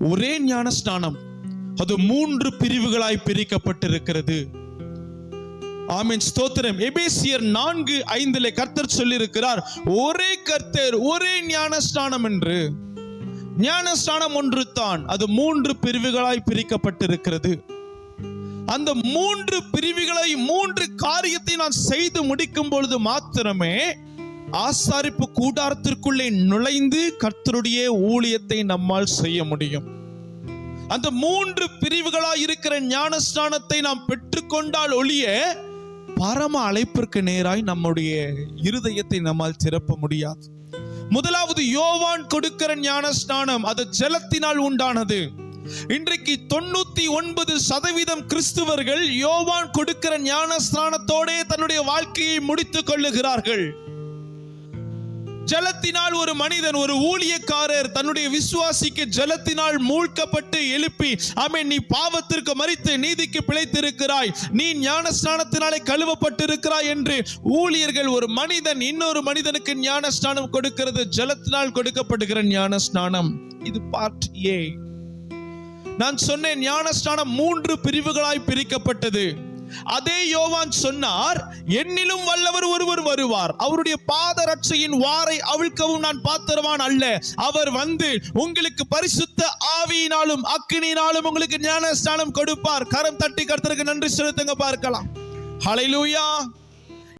ஒரே ஞானஸ்நானம் அது மூன்று பிரிவுகளாய் பிரிக்கப்பட்டிருக்கிறது. ஆமீன். ஸ்தோத்திரம். எபேசியர் நான்கு ஐந்திலே கர்த்தர் சொல்லியிருக்கிறார் ஒரே கர்த்தர் ஒரே ஞானஸ்நானம் என்று. ஞானஸ்நானம் ஒன்று தான் அது மூன்று பிரிவுகளாய் பிரிக்கப்பட்டிருக்கிறது. அந்த மூன்று பிரிவுகளை மூன்று காரியத்தை நான் செய்து முடிக்கும் பொழுது மாத்திரமே ஆசாரிப்பு கூடாரத்திற்குள்ளே நுழைந்து கர்த்தருடைய ஊழியத்தை நம்மால் செய்ய முடியும். அந்த மூன்று பிரிவுகளாய் இருக்கிற ஞானஸ்நானத்தை நாம் பெற்றுக்கொண்டால் ஒழிய பரம அழைப்பிற்கு நேராய் நம்முடைய இருதயத்தை நம்மால் திறப்ப முடியாது. முதலாவது யோவான் கொடுக்கிற ஞானஸ்நானம் அது ஜலத்தினால் உண்டானது. இன்றைக்கு தொண்ணூத்தி ஒன்பது சதவீதம் கிறிஸ்துவர்கள் யோவான் கொடுக்கிற ஞானஸ்நானத்தோடே தன்னுடைய வாழ்க்கையை முடித்துக் கொள்ளுகிறார்கள். ஜலத்தினால் ஒரு மனிதன் ஒரு ஊழியக்காரர் தன்னுடைய விசுவாசிக்கு ஜலத்தினால் மூழ்கப்பட்டு எழுப்பி ஆமே நீ பாவத்திற்கு மறித்து நீதிக்கு பிழைத்திருக்கிறாய். நீ ஞான ஸ்நானத்தினாலே கழுவப்பட்டிருக்கிறாய் என்று ஊழியர்கள் ஒரு மனிதன் இன்னொரு மனிதனுக்கு ஞானஸ்நானம் கொடுக்கிறது. ஜலத்தினால் கொடுக்கப்படுகிற ஞானஸ்நானம் இது பார்ட் ஏ நான் சொன்னேன் ஞானஸ்தானம் மூன்று பிரிவுகளாய் பிரிக்கப்பட்டது. அதே யோவான் சொன்னார் என்னிலும் வல்லவர் ஒருவர் வருவார். அவருடைய பாதரட்சையின் வாரை அவிழ்க்கவும் நான் பாத்திரவான் அல்ல. அவர் வந்து உங்களுக்கு பரிசுத்த ஆவியினாலும் அக்கினினாலும் உங்களுக்கு ஞானஸ்தானம் கொடுப்பார். கரம் தட்டி கருத்தருக்கு நன்றி செலுத்துங்க பார்க்கலாம். ஹalleluya.